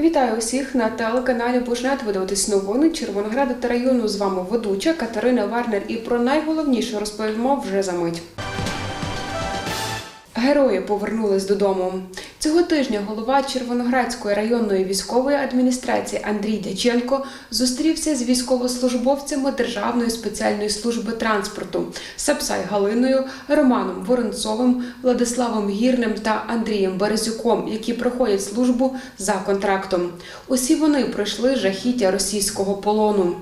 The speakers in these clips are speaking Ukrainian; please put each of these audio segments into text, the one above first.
Вітаю усіх на телеканалі Бужнет. Ви дивитесь новини Червонограда та району. З вами ведуча Катерина Вернер. І про найголовніше розповімо вже за мить. Герої повернулись додому. Цього тижня голова Червоноградської районної військової адміністрації Андрій Дяченко зустрівся з військовослужбовцями Державної спеціальної служби транспорту Сапсай Галиною, Романом Воронцовим, Владиславом Гірним та Андрієм Березюком, які проходять службу за контрактом. Усі вони пройшли жахіття російського полону.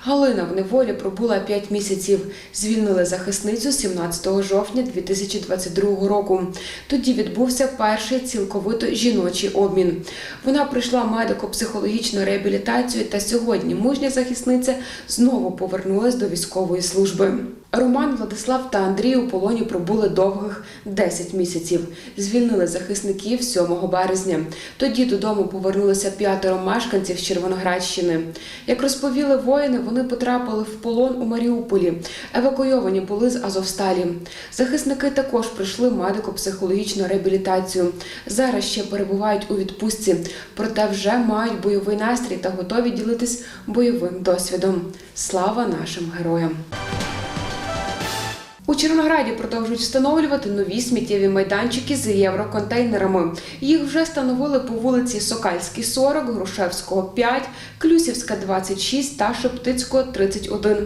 Галина в неволі пробула 5 місяців. Звільнили захисницю 17 жовтня 2022 року. Тоді відбувся перший цілковито жіночий обмін. Вона пройшла медико-психологічну реабілітацію та сьогодні мужня захисниця знову повернулась до військової служби. Роман, Владислав та Андрій у полоні пробули довгих 10 місяців. Звільнили захисників 7 березня. Тоді додому повернулося п'ятеро мешканців з Червоноградщини. Як розповіли воїни, вони потрапили в полон у Маріуполі. Евакуйовані були з Азовсталі. Захисники також пройшли медико-психологічну реабілітацію. Зараз ще перебувають у відпустці, проте вже мають бойовий настрій та готові ділитись бойовим досвідом. Слава нашим героям! У Червонограді продовжують встановлювати нові сміттєві майданчики з євроконтейнерами. Їх вже встановили по вулиці Сокальській 40, Грушевського 5, Клюсівська 26 та Шептицького 31.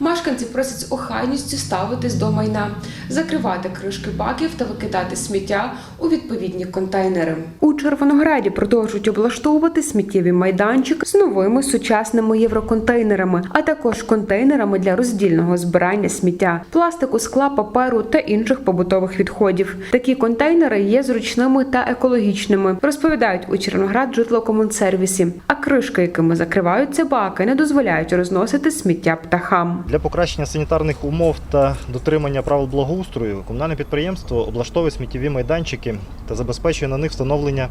Мешканці просять з охайністю ставитись до майна, закривати кришки баків та викидати сміття у відповідні контейнери. Червонограді продовжують облаштовувати сміттєві майданчик з новими сучасними євроконтейнерами, а також контейнерами для роздільного збирання сміття, пластику, скла, паперу та інших побутових відходів. Такі контейнери є зручними та екологічними, розповідають у Червоноград житлокомунсервісі. Кришки, якими закриваються баки, не дозволяють розносити сміття птахам. Для покращення санітарних умов та дотримання правил благоустрою комунальне підприємство облаштовує сміттєві майданчики та забезпечує на них встановлення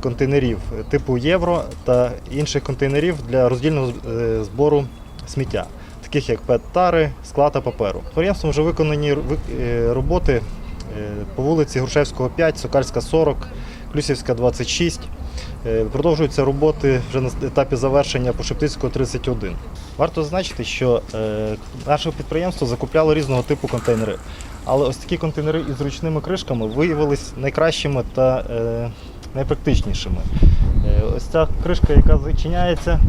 контейнерів типу євро та інших контейнерів для роздільного е, збору сміття, таких як пет-тари, скла та паперу. Підприємством вже виконані е, роботи е, по вулиці Грушевського 5, Сокальська 40, Клюсівська 26. Е, Продовжуються роботи вже на етапі завершення по Шептицького 31. Варто зазначити, що е, наше підприємство закупляло різного типу контейнери. Але ось такі контейнери із ручними кришками виявились найкращими та е, найпрактичнішими. Ось ця кришка, яка зачиняється,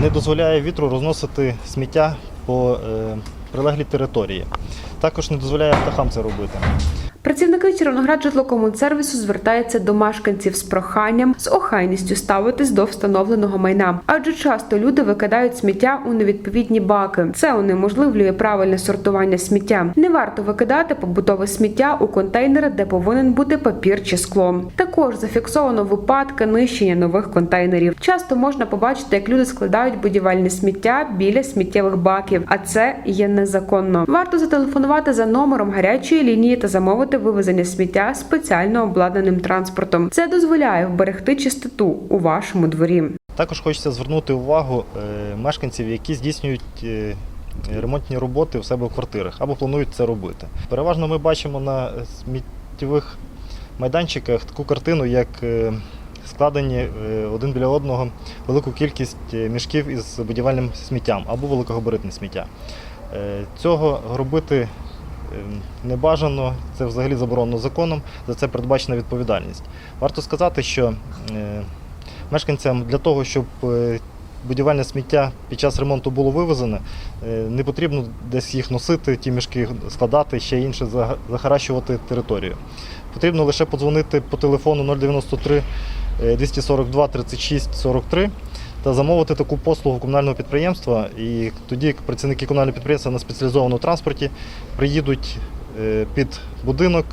не дозволяє вітру розносити сміття по прилеглій території. Також не дозволяє птахам це робити. Працівники Червоноград житлокомунсервісу звертаються до мешканців з проханням з охайністю ставитись до встановленого майна, адже часто люди викидають сміття у невідповідні баки. Це унеможливлює правильне сортування сміття. Не варто викидати побутове сміття у контейнери, де повинен бути папір чи скло. Також зафіксовано випадки нищення нових контейнерів. Часто можна побачити, як люди складають будівельне сміття біля сміттєвих баків, а це є незаконно. Варто зателефонувати за номером гарячої лінії та замовити вивезення сміття спеціально обладнаним транспортом. Це дозволяє вберегти чистоту у вашому дворі. Також хочеться звернути увагу е, мешканців, які здійснюють е, ремонтні роботи в себе в квартирах або планують це робити. Переважно ми бачимо на сміттєвих майданчиках таку картину, як е, складені один біля одного велику кількість мішків із будівельним сміттям або великогабаритне сміття. Цього робити не бажано, це взагалі заборонено законом, за це передбачена відповідальність. Варто сказати, що е, мешканцям для того, щоб е, будівельне сміття під час ремонту було вивезене, е, не потрібно десь їх носити, ті мішки складати, ще інше захаращувати територію. Потрібно лише подзвонити по телефону 093 е, 242 36 43 та замовити таку послугу комунального підприємства. І тоді працівники комунального підприємства на спеціалізованому транспорті приїдуть е, під будинок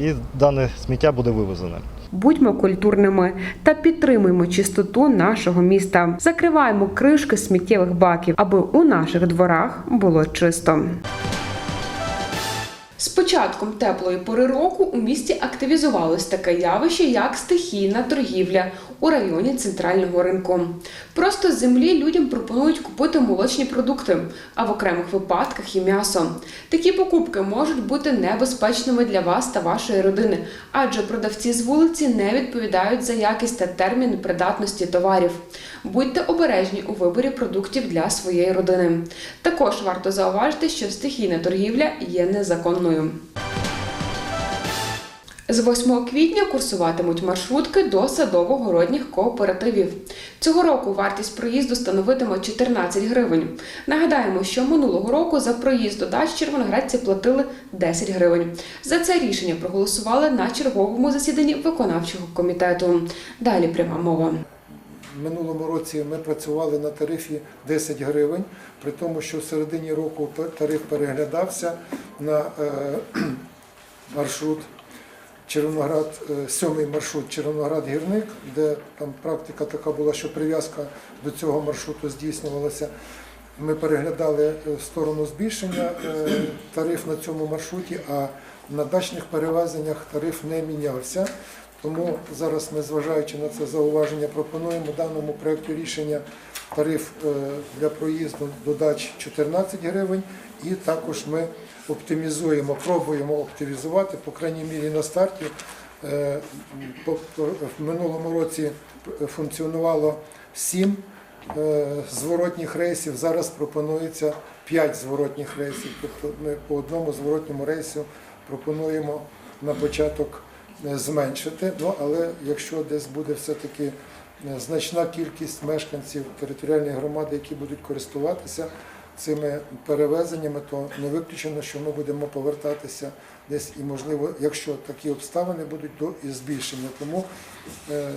і дане сміття буде вивезене. Будьмо культурними та підтримуємо чистоту нашого міста. Закриваємо кришки сміттєвих баків, аби у наших дворах було чисто. З початком теплої пори року у місті активізувалось таке явище, як стихійна торгівля у районі центрального ринку. Просто з землі людям пропонують купити молочні продукти, а в окремих випадках і м'ясо. Такі покупки можуть бути небезпечними для вас та вашої родини, адже продавці з вулиці не відповідають за якість та терміни придатності товарів. Будьте обережні у виборі продуктів для своєї родини. Також варто зауважити, що стихійна торгівля є незаконною. З 8 квітня курсуватимуть маршрутки до садово-городніх кооперативів. Цього року вартість проїзду становитиме 14 гривень. Нагадаємо, що минулого року за проїзд до дач червоноградці платили 10 гривень. За це рішення проголосували на черговому засіданні виконавчого комітету. Далі пряма мова. Минулому році ми працювали на тарифі 10 гривень, при тому, що в середині року та- тариф переглядався на е, маршрут Червоноград, е, сьомий маршрут Червоноград-Гірник, де там практика така була, що прив'язка до цього маршруту здійснювалася. Ми переглядали е, сторону збільшення е, тариф на цьому маршруті, а на дачних перевезеннях тариф не мінявся. Тому зараз ми, зважаючи на це зауваження, пропонуємо даному проєкті рішення тариф для проїзду до дач 14 гривень, і також ми оптимізуємо, пробуємо оптимізувати, по крайній мірі на старті. Е, В минулому році функціонувало 7 е, зворотніх рейсів, зараз пропонується 5 зворотніх рейсів. Тобто ми по одному зворотньому рейсу пропонуємо на початок е, зменшити. Ну, але якщо десь буде все-таки значна кількість мешканців територіальної громади, які будуть користуватися цими перевезеннями, то не виключено, що ми будемо повертатися десь і, можливо, якщо такі обставини будуть до і збільшення. Тому е,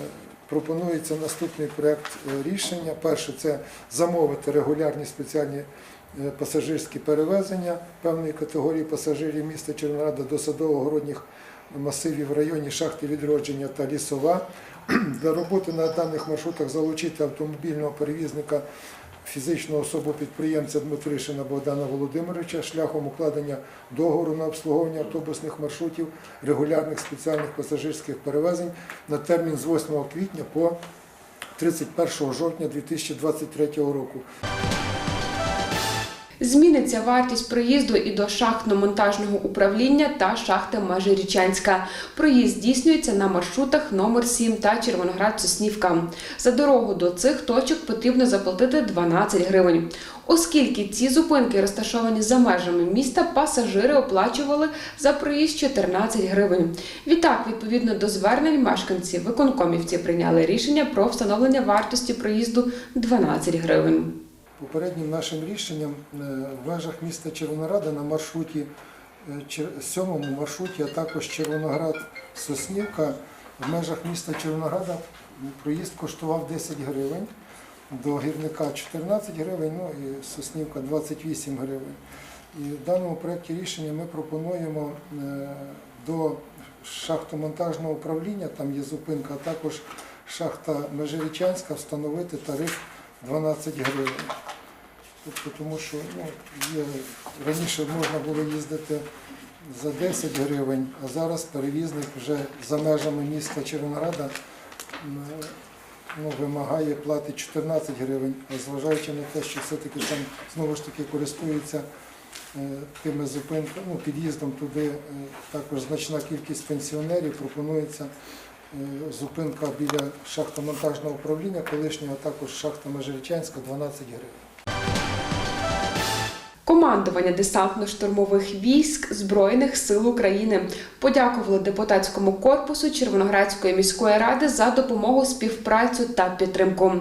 пропонується наступний проект е, рішення. Перше це замовити регулярні спеціальні е, пасажирські перевезення певної категорії пасажирів міста Червонограда до садово-городніх масивів в районі шахти відродження та лісова. Для роботи на даних маршрутах залучити автомобільного перевізника фізичну особу підприємця Дмитришина Богдана Володимировича шляхом укладення договору на обслуговування автобусних маршрутів регулярних спеціальних пасажирських перевезень на термін з 8 квітня по 31 жовтня 2023 року. Зміниться вартість проїзду і до шахтно-монтажного управління та шахти Межирічанська. Проїзд здійснюється на маршрутах номер 7 та Червоноград-Соснівка. За дорогу до цих точок потрібно заплатити 12 гривень. Оскільки ці зупинки розташовані за межами міста, пасажири оплачували за проїзд 14 гривень. Відтак, відповідно до звернень мешканців, виконкомівці прийняли рішення про встановлення вартості проїзду 12 гривень. Попереднім нашим рішенням е, в межах міста Червонограда на маршруті е, сьомому маршруті, а також Червоноград-Соснівка в межах міста Червонограда проїзд коштував 10 гривень, до гірника 14 гривень, ну і Соснівка 28 гривень. І в даному проєкті рішення ми пропонуємо е, до шахтомонтажного управління, там є зупинка, а також шахта Межирічанська встановити тариф 12 гривень. Тобто, тому що ну, є, раніше можна було їздити за 10 гривень, а зараз перевізник вже за межами міста Червонограда м, ну, вимагає плати 14 гривень, а зважаючи на те, що все-таки там знову ж таки користуються е, тими зупинками, ну, під'їздом туди е, також значна кількість пенсіонерів, пропонується зупинка біля шахтомонтажного управління, колишнього також шахта Межирічанська 12 гривень. Командування десантно-штурмових військ Збройних сил України подякували депутатському корпусу Червоноградської міської ради за допомогу, співпрацю та підтримку.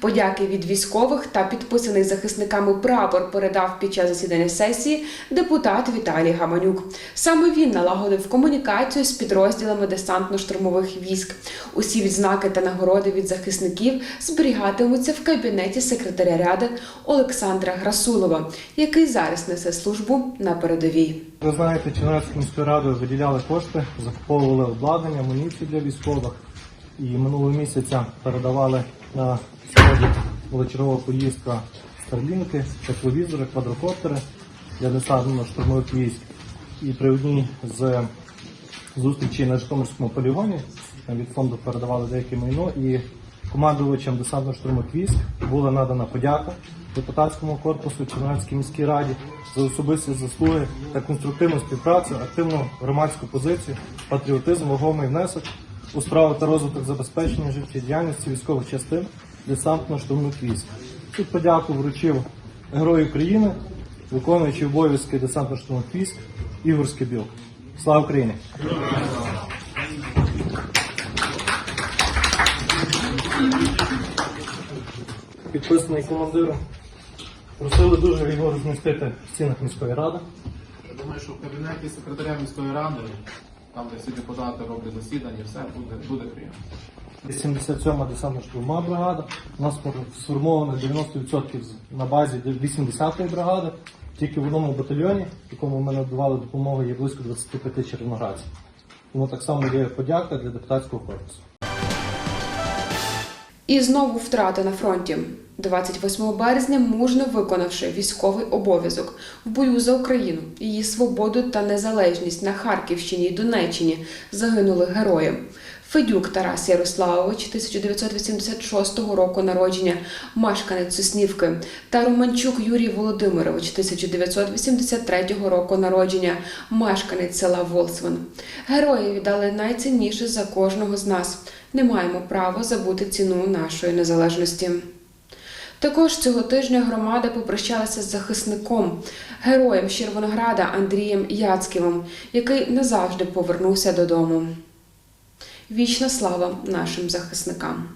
Подяки від військових та підписаний захисниками прапор передав під час засідання сесії депутат Віталій Гаманюк. Саме він налагодив комунікацію з підрозділами десантно-штурмових військ. Усі відзнаки та нагороди від захисників зберігатимуться в кабінеті секретаря ради Олександра Грасулова, який зараз несе службу на передовій. Ви знаєте, Чернівецькою міською радою виділяли кошти, закуповували обладнання, амуніцію для військових. І минулого місяця передавали на сьогодні була чергова поїздка старлінки, тепловізори, квадрокоптери для десантно штурмових військ. І при одній з зустрічей на Житомирському полігоні від фонду передавали деяке майно і командувачам десантно-штурмових військ була надана подяка депутатському корпусу Чернівецькій міській раді за особисті заслуги та конструктивну співпрацю, активну громадську позицію, патріотизм, вагомий внесок у справу та розвиток забезпечення життєдіяльності військових частин десантно-штурмових військ. Цю подяку вручив Герой України, виконуючий обов'язки десантно-штурмових військ Ігор Скибіл. Слава Україні! Підписаний командиром. Просили дуже його розмістити в стінах міської ради. Я думаю, що в кабінеті секретаря міської ради, там де всі депутати роблять засідання, все буде, буде прийом. 87-ма десантна штурмова бригада. У нас сформовано 90% на базі 80-ї бригади. Тільки в одному батальйоні, якому ми надавали допомогу, є близько 25 червоноградців. Тому так само є подяка для депутатського корпусу. І знову втрати на фронті. 28 березня, мужно виконавши військовий обов'язок в бою за Україну, її свободу та незалежність на Харківщині і Донеччині загинули герої. Федюк Тарас Ярославович, 1986 року народження, мешканець Соснівки, та Романчук Юрій Володимирович, 1983 року народження, мешканець села Волсвин. Герої віддали найцінніше за кожного з нас. Не маємо права забути ціну нашої незалежності. Також цього тижня громада попрощалася з захисником, героєм Червонограда Андрієм Яцьківим, який назавжди повернувся додому. Вічна слава нашим захисникам.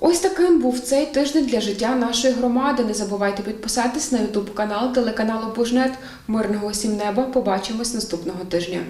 Ось таким був цей тиждень для життя нашої громади. Не забувайте підписатись на ютуб канал телеканалу Бужнет. Мирного Сім неба. Побачимось наступного тижня.